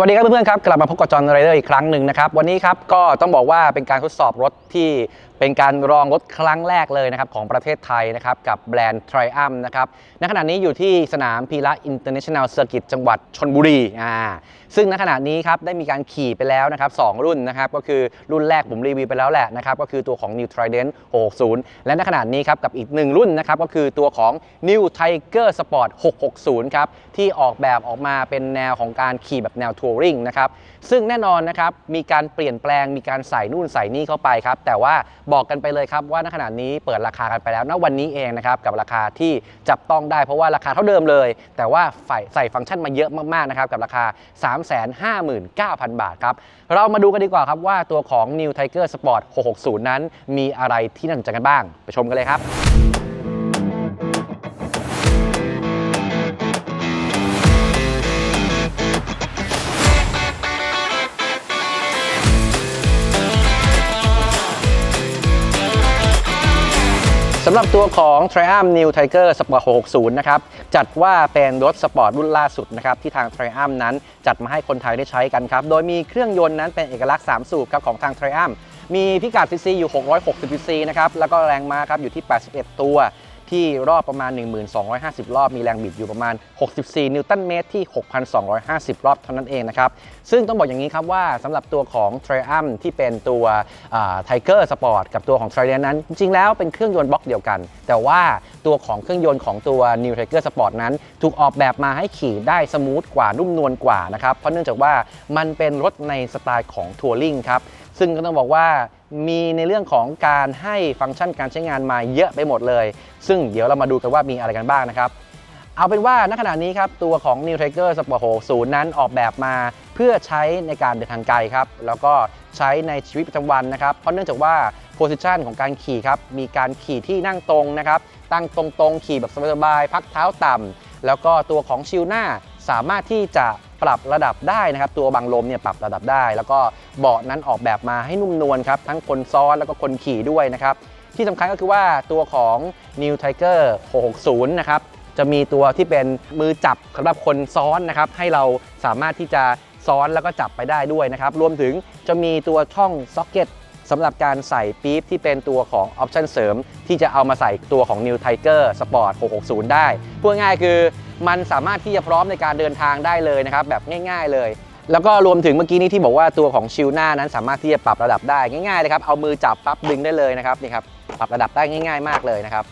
สวัสดีครับเพื่อนๆครับกลับมาพบกับจอห์นไรเดอร์อีกครั้งหนึ่งนะครับวันนี้ครับก็ต้องบอกว่าเป็นการทดสอบรถที่ เป็นการลองรถครั้งแรกเลยนะครับของประเทศไทยนะครับกับแบรนด์ Triumph นะครับณขณะนี้อยู่ที่สนามพีระอินเตอร์เนชั่นแนลเซอร์กิตจังหวัดชนบุรีอ่าซึ่งณขณะนี้ครับได้มีการขี่ไปแล้วนะครับสองรุ่นนะครับก็คือรุ่นแรกผมรีวิวไปแล้วแหละนะครับก็คือตัวของ New Trident 660 และณขณะนี้ครับกับอีกหนึ่งรุ่นนะครับก็คือตัวของ New Tiger Sport 660 ครับที่ออกแบบออกมาเป็นแนวของการขี่แบบแนวทัวริงนะครับซึ่งแน่นอนนะครับมีการเปลี่ยนแปลงมีการใส่นู่นใส่นี่เข้าไปครับแต่ว่าบอกกันไปเลยครับว่าณขณะนี้เปิดราคากันไปแล้วณวันนี้เองนะครับกับราคาที่จับต้องได้เพราะว่าราคาเท่าเดิมเลย แต่ว่าใส่ใส่ฟังก์ชันมาเยอะมากๆนะครับกับราคา 359,000 บาทครับเรามาดูกันดีกว่าครับว่าตัวของ New Tiger Sport 660 นั้น มีอะไรที่น่าสนใจกันบ้าง ไปชมกันเลยครับ สำหรับตัวของ Triumph New Tiger Sport 660 นะครับ จัดว่าเป็นรถสปอร์ตรุ่นล่าสุดนะครับ ที่ทาง Triumph นั้นจัดมาให้คนไทยได้ใช้กันครับ โดยมีเครื่องยนต์นั้นเป็นเอกลักษณ์ 3 สูบครับของทาง Triumph มีพิกัดซีซีอยู่ 660ซีซีนะครับ แล้วก็แรงม้าครับอยู่ที่ 81 ตัว ที่รอบประมาณ 1250 รอบ มีแรงบิดอยู่ประมาณ 64 นิวตันเมตรที่ 6,250 รอบเท่านั้นเองนะครับ ซึ่งต้องบอกอย่างนี้ครับว่าสำหรับตัวของ Triumph ที่เป็นตัวไทเกอร์สปอร์ตกับตัวของ Trident นั้น จริงๆแล้วเป็นเครื่องยนต์บล็อกเดียวกัน แต่ว่าตัวของเครื่องยนต์ของตัว New Tiger Sport นั้น ถูกออกแบบมาให้ขี่ได้สมูทกว่านุ่มนวลกว่านะครับ เพราะเนื่องจากว่ามันเป็นรถในสไตล์ของทัวริงครับซึ่งก็ต้องบอกว่า มีในเรื่องของการให้ฟังก์ชันการใช้งานมาเยอะไปหมดเลย ซึ่งเดี๋ยวเรามาดูกันว่ามีอะไรกันบ้างนะครับ เอาเป็นว่าณขณะนี้ครับตัวของ New Tiger Sport 60 นั้นออกแบบมาเพื่อใช้ในการเดินทางไกลครับ แล้วก็ใช้ในชีวิตประจำวันนะครับ เพราะเนื่องจากว่าโพสิชันของการขี่ครับ มีการขี่ที่นั่งตรงนะครับ ตั้งตรงๆ ขี่แบบสบายๆ พักเท้าต่ำแล้วก็ตัวของชิลหน้าสามารถที่จะ ปรับระดับได้นะครับ ตัวบังลมเนี่ยปรับระดับได้ แล้วก็เบาะนั้นออกแบบมาให้นุ่มนวลครับ ทั้งคนซ้อนแล้วก็คนขี่ด้วยนะครับ ที่สำคัญก็คือว่าตัวของ New Tiger 660 นะครับ จะมีตัวที่เป็นมือจับสำหรับคนซ้อนนะครับ ให้เราสามารถที่จะซ้อนแล้วก็จับไปได้ด้วยนะครับ รวมถึงจะมีตัวช่องซ็อกเก็ตสำหรับการใส่ปี๊บที่เป็นตัวของออปชันเสริม ที่จะเอามาใส่ตัวของ New Tiger Sport 660 ได้ พูดง่ายคือ มันสามารถที่จะพร้อมในการเดินทางได้เลยนะครับแบบง่าย ๆ เลย แล้วก็รวมถึงเมื่อกี้นี้ที่บอกว่าตัวของชิลหน้านั้นสามารถที่จะปรับระดับได้ง่ายๆเลยครับเอามือจับปั๊บดึงได้เลยนะครับนี่ครับปรับระดับได้ง่าย ๆ มากเลยนะครับ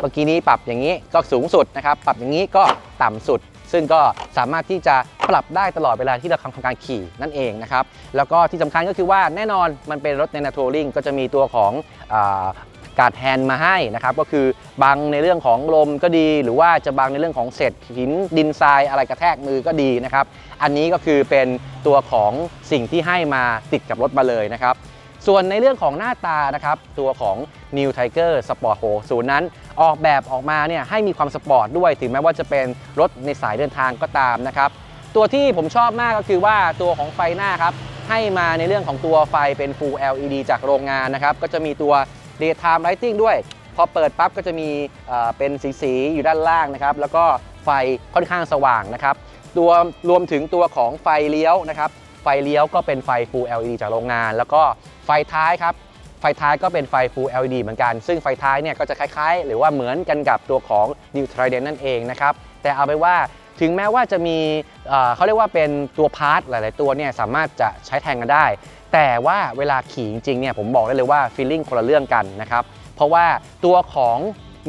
เมื่อกี้นี้ปรับอย่างนี้ก็สูงสุดนะครับปรับอย่างนี้ก็ต่ำสุด ซึ่งก็สามารถที่จะปรับได้ตลอดเวลาที่เราทำการขี่นั่นเองนะครับแล้วก็ที่สำคัญก็คือว่าแน่นอนมันเป็นรถในนาทัวริงก็จะมีตัวของ การแฮนมาให้นะครับก็คือบังในเรื่องของลมก็ดี หรือว่าจะบังในเรื่องของเศษหินดินทรายอะไรกระแทกมือก็ดีนะครับอันนี้ก็คือเป็นตัวของสิ่งที่ให้มาติดกับรถมาเลยนะครับส่วนในเรื่องของหน้าตานะครับตัวของ New Tiger Sport 60นั้น ออกแบบออกมาเนี่ยให้มีความสปอร์ตด้วยถึงแม้ว่าจะเป็นรถในสายเดินทางก็ตามนะครับตัวที่ผมชอบมากก็คือว่าตัวของไฟหน้าครับให้มาในเรื่องของตัวไฟเป็น Full LED จากโรงงานนะครับก็จะมีตัว Daytime Lighting ด้วย พอเปิดปั๊บก็จะมีเป็นสีๆอยู่ด้านล่างนะครับ แล้วก็ไฟค่อนข้างสว่างนะครับตัวรวมถึงตัวของไฟเลี้ยวนะครับ ไฟเลี้ยวก็เป็นไฟ Full LED จากโรงงาน แล้วก็ไฟท้ายครับไฟท้ายก็เป็นไฟ Full LED เหมือนกัน ซึ่งไฟท้ายเนี่ยก็จะคล้ายๆ หรือว่าเหมือนกันกับตัวของ New Trident นั่นเองนะครับ แต่เอาไปว่าถึงแม้ว่าจะมีเขาเรียกว่าเป็นตัวพาร์ทหลาย ๆ ตัวเนี่ยสามารถจะใช้แทนกันได้ แต่ว่าเวลาขี่จริงๆเนี่ยผมบอกได้เลยว่าฟีลลิ่งคนละเรื่องกันนะครับ เพราะว่าตัวของ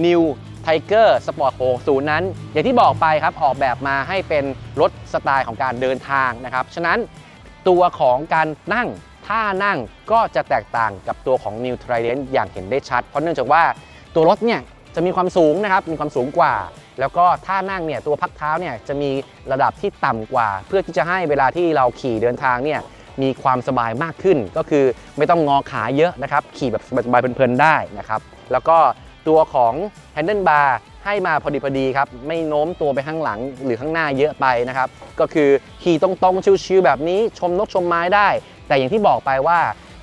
New Tiger Sport 60 นั้น อย่างที่บอกไปครับออกแบบมาให้เป็นรถสไตล์ของการเดินทางนะครับ ฉะนั้นตัวของการนั่งท่านั่งก็จะแตกต่างกับตัวของ New Trident อย่างเห็นได้ชัด เพราะเนื่องจากว่าตัวรถเนี่ยจะมีความสูงนะครับ มีความสูงกว่า แล้วก็ท่านั่งเนี่ยตัวพักเท้าเนี่ยจะมีระดับที่ต่ำกว่า เพื่อที่จะให้เวลาที่เราขี่เดินทางเนี่ย มีความสบายมากขึ้น ก็คือไม่ต้องงอขาเยอะนะครับ ขี่แบบสบายๆเพลินๆได้นะครับ แล้วก็ตัวของ Handle Bar ให้มาพอดีพอดีครับ ไม่โน้มตัวไปข้างหลังหรือข้างหน้าเยอะไปนะครับ ก็คือขี่ตรงๆ ชิวๆแบบนี้ชมนกชมไม้ได้ แต่อย่างที่บอกไปว่า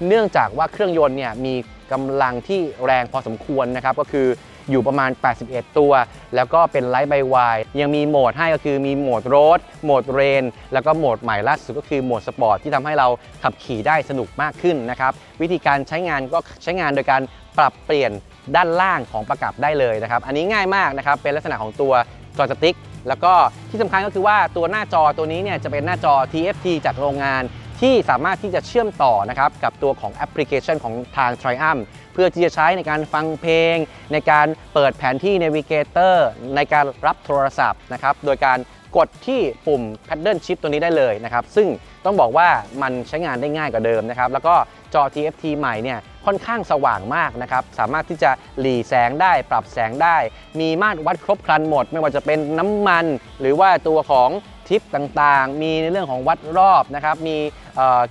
เนื่องจากว่าเครื่องยนต์เนี่ยมีกำลังที่แรงพอสมควรนะครับ ก็คือ อยู่ประมาณ 81 ตัว แล้วก็เป็นไลท์ไบวายยังมีโหมดให้ก็คือมีโหมดโรดโหมดเรน แล้วก็โหมดใหม่ล่าสุดก็คือโหมดสปอร์ตที่ทำให้เราขับขี่ได้สนุกมากขึ้นนะครับ วิธีการใช้งานก็ใช้งานโดยการปรับเปลี่ยนด้านล่างของประกับได้เลยนะครับ อันนี้ง่ายมากนะครับ เป็นลักษณะของตัวจอสติ๊ก แล้วก็ที่สำคัญก็คือว่าตัวหน้าจอตัวนี้เนี่ยจะเป็นหน้าจอ TFT จากโรงงาน ที่สามารถที่จะเชื่อมต่อนะครับกับตัวของแอปพลิเคชันของทาง Triumph เพื่อที่จะใช้ในการฟังเพลง ในการเปิดแผนที่ Navigator ในการรับโทรศัพท์นะครับโดยการกดที่ปุ่ม Paddle Shift ตัวนี้ได้เลยนะครับ ซึ่งต้องบอกว่ามันใช้งานได้ง่ายกว่าเดิมนะครับ แล้วก็จอ TFT ใหม่เนี่ยค่อนข้างสว่างมากนะครับ สามารถที่จะหลีแสงได้ ปรับแสงได้ มีมาตรวัดครบครันหมด ไม่ว่าจะเป็นน้ำมัน หรือว่าตัวของ ทิปต่างๆ มีในเรื่องของวัดรอบนะครับ มี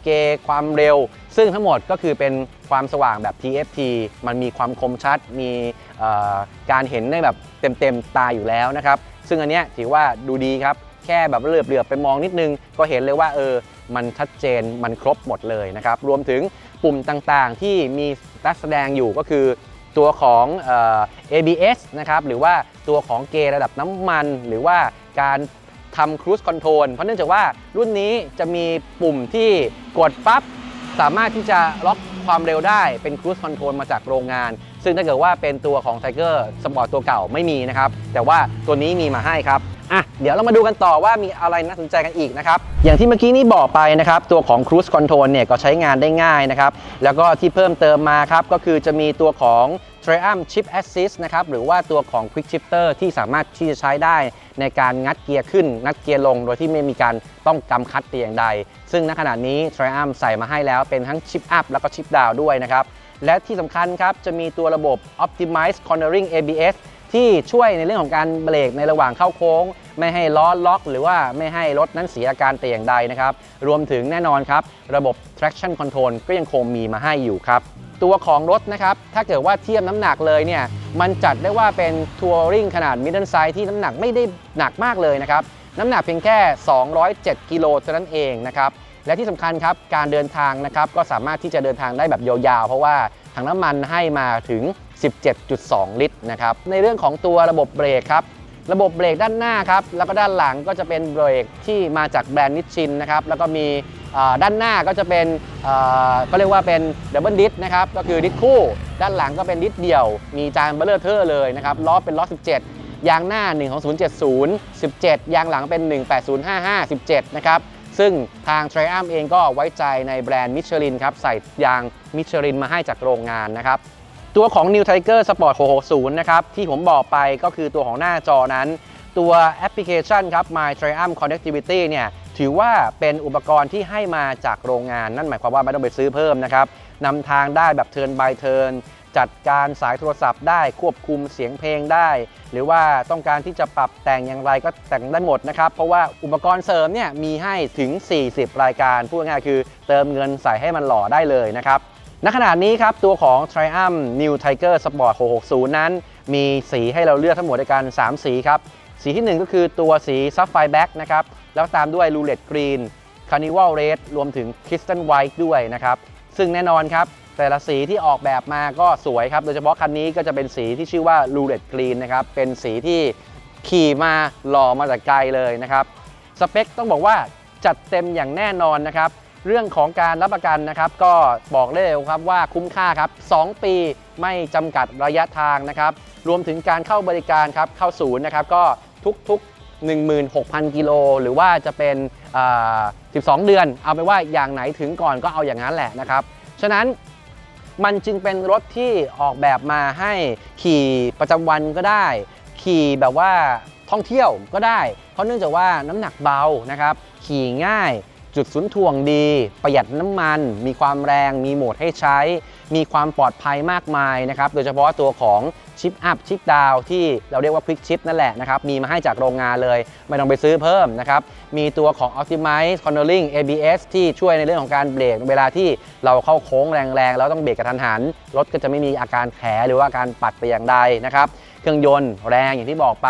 เกความเร็ว ซึ่งทั้งหมดก็คือเป็นความสว่างแบบ TFT มันมีความคมชัด มีการเห็นได้แบบเต็มๆตาอยู่แล้วนะครับ ซึ่งอันเนี้ยถือว่าดูดีครับ แค่แบบเหลือบเหลือบๆไปมองนิดนึง ก็เห็นเลยว่าเออ มันชัดเจน มันครบหมดเลยนะครับ รวมถึงปุ่มต่างๆ ที่มีรัดแสดงอยู่ก็คือตัวของออ ABS นะครับ หรือว่าตัวของเกระดับน้ำมัน หรือว่าการ ทำ cruise control เพราะเนื่องจากว่ารุ่นนี้จะมีปุ่มที่กดปั๊บสามารถที่จะล็อกความเร็วได้เป็น cruise control มาจากโรงงาน ซึ่งถ้าเกิดว่าเป็นตัวของ Tiger Sport ตัวเก่าไม่มีนะครับ แต่ว่าตัวนี้มีมาให้ครับอะเดี๋ยวเรามาดูกันต่อว่ามีอะไรน่าสนใจกันอีกนะครับ อย่างที่เมื่อกี้นี้บอกไปนะครับ ตัวของ Cruise Control เนี่ยก็ใช้งานได้ง่ายนะครับ แล้วก็ที่เพิ่มเติมมาครับ ก็คือจะมีตัวของ Triumph Chip Assist นะครับ หรือว่าตัวของ Quick Shifter ที่สามารถที่จะใช้ได้ในการงัดเกียร์ขึ้น งัดเกียร์ลง โดยที่ไม่มีการต้องกำคัดแต่อย่างใด ซึ่งณขณะนี้ Triumph ใส่มาให้แล้วเป็นทั้ง Chip Up แล้วก็ Chip Down ด้วยนะครับ และที่สำคัญครับ จะมีตัวระบบ Optimize Cornering ABS ที่ช่วยในเรื่องของการเบรกในระหว่างเข้าโค้ง ไม่ให้ล้อล็อก หรือว่าไม่ให้รถนั้นเสียอาการแต่อย่างใดนะครับ รวมถึงแน่นอนครับ ระบบ traction control ก็ยังคงมีมาให้อยู่ครับ ตัวของรถนะครับ ถ้าเกิดว่าเทียบน้ำหนักเลยเนี่ย มันจัดได้ว่าเป็นทัวริงขนาด middle size ที่น้ำหนักไม่ได้หนักมากเลยนะครับ น้ำหนักเพียงแค่ 207 กิโลเท่านั้นเองนะครับ และที่สำคัญครับการเดินทางนะครับก็สามารถที่จะเดินทางได้แบบยาวๆ เพราะว่าถังน้ำมันให้มาถึง 17.2 ลิตรนะครับในเรื่องของตัวระบบเบรกครับระบบเบรกด้านหน้าครับแล้วก็ด้านหลังก็จะเป็นเบรกที่มาจากแบรนด์นิชชินนะครับแล้วก็มีด้านหน้าก็จะเป็นเอ่อก็เรียกว่าเป็นดับเบิลดิสนะครับก็คือดิสคู่ ด้านหลังก็เป็นดิสเดี่ยว มีจานเบลเลอร์เทอร์เลยนะครับล้อเป็นล้อ 17 ยางหน้า1 ของ 070 17 ยางหลังเป็น 18055 17 นะครับ ซึ่งทาง Triumph เองก็ไว้ใจในแบรนด์มิชลินครับใส่ยางมิชลินมาให้จากโรงงานนะครับตัวของ New Tiger Sport 660 นะครับ ที่ผมบอกไปก็คือตัวของหน้าจอนั้น ตัวแอปพลิเคชันครับ My Triumph Connectivity เนี่ยถือว่าเป็นอุปกรณ์ที่ให้มาจากโรงงาน นั่นหมายความว่าไม่ต้องไปซื้อเพิ่มนะครับนำทางได้แบบเทิร์น by เทิร์น จัดการสายโทรศัพท์ได้ควบคุมเสียงเพลงได้ หรือว่าต้องการที่จะปรับแต่งอย่างไรก็แต่งได้หมดนะครับ เพราะว่าอุปกรณ์เสริมเนี่ยมีให้ถึง 40 รายการพูดง่ายคือเติมเงินใส่ให้มันหล่อได้เลยนะครับณขณะนี้ครับ ตัวของ Triumph New Tiger Sport 660 นั้น มีสีให้เราเลือกทั้งหมดด้วยกัน 3 สีครับ สีที่ 1 ก็คือตัวสี Sapphire Black นะครับ แล้วตามด้วย Roulette Green Carnival Red รวมถึง Crystal White ด้วยนะครับ ซึ่งแน่นอนครับ แต่ละสีที่ออกแบบมาก็สวยครับ โดยเฉพาะคันนี้ก็จะเป็นสีที่ชื่อว่า Roulette Green นะครับ เป็นสีที่ขี่มาหล่อมาจากไกลเลยนะครับ สเปคต้องบอกว่าจัดเต็มอย่างแน่นอนนะครับ เรื่องของการรับประกันนะครับ ก็บอกได้เลยครับว่าคุ้มค่าครับ 2 ปีไม่จำกัดระยะทางนะครับ รวมถึงการเข้าบริการครับ เข้าศูนย์นะครับ ก็ทุกๆ16,000 กิโลหรือว่าจะเป็นอ่า12 เดือน เอาไปว่าอย่างไหนถึงก่อนก็เอาอย่างนั้นแหละนะครับ ฉะนั้น มันจึงเป็นรถที่ออกแบบมาให้ขี่ประจำวันก็ได้ ขี่แบบว่าท่องเที่ยวก็ได้ เพราะเนื่องจากว่าน้ำหนักเบานะครับ ขี่ง่ายจุดศูนย์ถ่วงดี ประหยัดน้ำมัน มีความแรง มีโหมดให้ใช้ มีความปลอดภัยมากมายนะครับ โดยเฉพาะตัวของ ชิปอัพชิปดาวที่เราเรียกว่าควิกชิปนั่นแหละนะครับ มีมาให้จากโรงงานเลย ไม่ต้องไปซื้อเพิ่มนะครับ มีตัวของ Optimize Cornering ABS ที่ช่วยในเรื่องของการเบรกเวลาที่เราเข้าโค้งแรงๆ แล้วต้องเบรกกระทันหัน รถก็จะไม่มีอาการแผลหรือว่าการปัดแต่อย่างใดนะครับเครื่องยนต์แรงอย่างที่บอกไป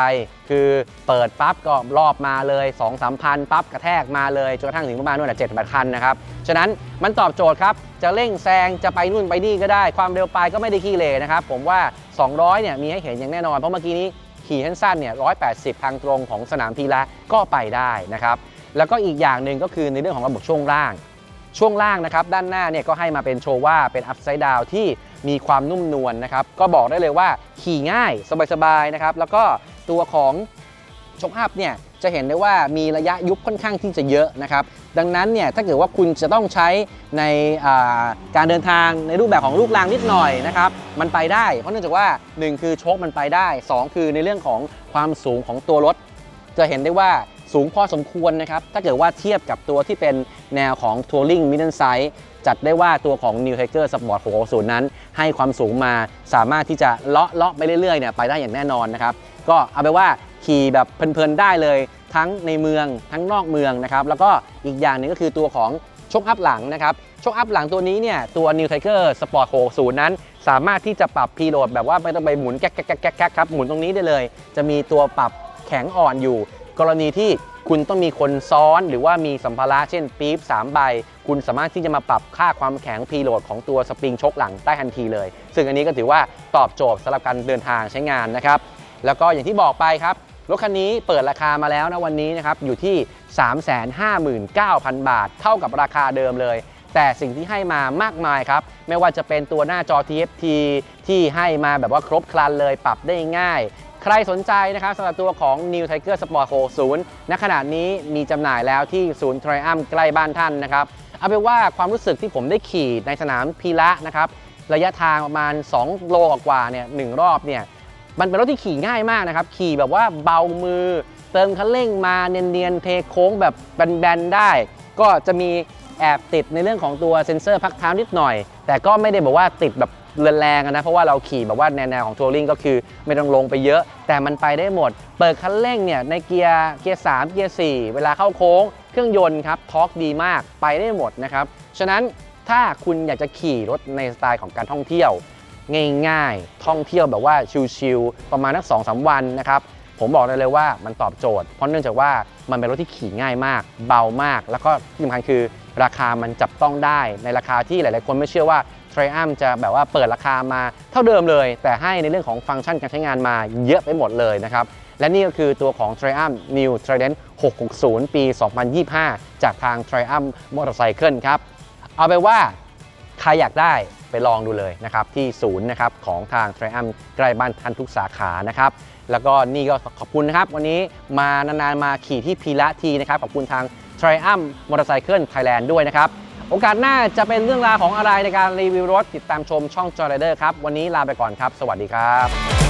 คือเปิดปั๊บก็รอบมาเลย 2 3พันปั๊บกระแทกมาเลย จนกระทั่งถึงประมาณนู่นนะเจ็ดแปดคันนะครับ ฉะนั้นมันตอบโจทย์ครับ จะเร่งแซงจะไปนู่นไปนี่ก็ได้ ความเร็วปลายก็ไม่ได้ขี้เหร่นะครับ ผมว่า 200เนี่ยมีให้เห็นอย่างแน่นอน เพราะเมื่อกี้นี้ขี่สั้นๆเนี่ย180 ทางตรงของสนามพีละก็ไปได้นะครับแล้วก็อีกอย่างหนึ่งก็คือในเรื่องของระบบช่วงล่าง ช่วงล่างนะครับด้านหน้าเนี่ยก็ให้มาเป็นโชว่าเป็นอัพไซด์ดาวที่มีความนุ่มนวลนะครับก็บอกได้เลยว่าขี่ง่ายสบายๆนะครับแล้วก็ตัวของชกอัพเนี่ย จะเห็นได้ว่ามีระยะยุบค่อนข้างที่จะเยอะนะครับ ดังนั้นเนี่ยถ้าเกิดว่าคุณจะต้องใช้ในการเดินทางในรูปแบบของลูกรางนิดหน่อยนะครับ มันไปได้ เพราะเนื่องจากว่า 1 คือโชคมันไปได้ 2 คือในเรื่องของความสูงของตัวรถ จะเห็นได้ว่าสูงพอสมควรนะครับ ถ้าเกิดว่าเทียบกับตัวที่เป็นแนวของ Touring Middle Size จัดได้ว่าตัวของ New Tiger Sport 660 นั้น ให้ความสูงมาสามารถที่จะเลาะเลาะไปเรื่อยๆเนี่ยไปได้อย่างแน่นอนนะครับ ก็เอาไปว่าขี่แบบเพลินๆได้เลย ทั้งในเมืองทั้งนอกเมืองนะครับแล้วก็อีกอย่างหนึ่งก็คือตัวของชกอัพหลังนะครับชกอัพหลังตัวนี้เนี่ยตัว New Tiger Sport 60 นั้น สามารถที่จะปรับพีโหลดแบบว่าไม่ต้องไปหมุนแก๊กแก๊กแก๊กแก๊กแก๊กครับหมุนตรงนี้ได้เลย จะมีตัวปรับแข็งอ่อนอยู่ กรณีที่คุณต้องมีคนซ้อนหรือว่ามีสัมภาระเช่นปี๊บ3ใบ คุณสามารถที่จะมาปรับค่าความแข็งพีโหลดของตัวสปริงชกหลังได้ทันทีเลย ซึ่งอันนี้ก็ถือว่าตอบโจทย์สำหรับการเดินทางใช้งานนะครับแล้วก็อย่างที่บอกไปครับ รถคันนี้เปิดราคามาแล้วนะวันนี้นะครับอยู่ที่ 359,000 บาท เท่ากับราคาเดิมเลย แต่สิ่งที่ให้มามากมายครับ ไม่ว่าจะเป็นตัวหน้าจอ TFT ที่ให้มาแบบว่าครบครันเลยปรับได้ง่าย ใครสนใจนะครับสำหรับตัวของ New Tiger Sport 60ณขณะนี้มีจำหน่ายแล้วที่ศูนย์ Triumph ใกล้บ้านท่านนะครับเอาเป็นว่าความรู้สึกที่ผมได้ขี่ในสนามพีระนะครับระยะทางประมาณ 2 โลกว่าเนี่ยหนึ่งรอบเนี่ย มันเป็นรถที่ขี่ง่ายมากนะครับ ขี่แบบว่าเบามือ เติมคันเร่งมาเนียนๆเทโค้งแบบแบนๆได้ ก็จะมีแอบติดในเรื่องของตัวเซ็นเซอร์พักเท้านิดหน่อย แต่ก็ไม่ได้บอกว่าติดแบบเรือนแรงนะ เพราะว่าเราขี่แบบว่าแนวๆของทัวริงก็คือไม่ต้องลงไปเยอะ แต่มันไปได้หมด เปิดคันเร่งเนี่ยในเกียร์เกียร์3เกียร์4 เวลาเข้าโค้ง เครื่องยนต์ครับทอร์กดีมากไปได้หมดนะครับ ฉะนั้นถ้าคุณอยากจะขี่รถในสไตล์ของการท่องเที่ยว ง่ายๆ ท่องเที่ยวแบบว่าชิลๆประมาณนักสองสาวันนะครับผมบอกได้เลยว่ามันตอบโจทย์ เพราะเนื่องจากว่ามันเป็นรถที่ขี่ง่ายมาก เบามาก แล้วก็ที่สำคัญคือราคามันจับต้องได้ในราคาที่หลาย ๆ คนไม่เชื่อว่า t r i u m p จะแบบว่าเปิดราคามาเท่าเดิมเลย แต่ให้ในเรื่องของฟังก์ชันการใช้งานมาเยอะไปหมดเลยนะครับและนี่ก็คือตัวของ t r i u m p New Trident 660 ปี 2025 จากทาง t r i u m p Motorcycle ครับเอาไปว่าใครอยากได้ ไปลองดูเลยนะครับที่ศูนย์นะครับของทาง Triumph ใกล้บ้านท่านทุกสาขานะครับแล้วก็นี่ก็ขอบคุณนะครับ วันนี้มานานๆมาขี่ที่พีระทีนะครับขอบคุณทาง Triumph Motorcycle Thailand ด้วยนะครับ โอกาสหน้าจะเป็นเรื่องราวของอะไรในการรีวิวรถติดตามชมช่อง Joy Rider ครับ วันนี้ลาไปก่อนครับ สวัสดีครับ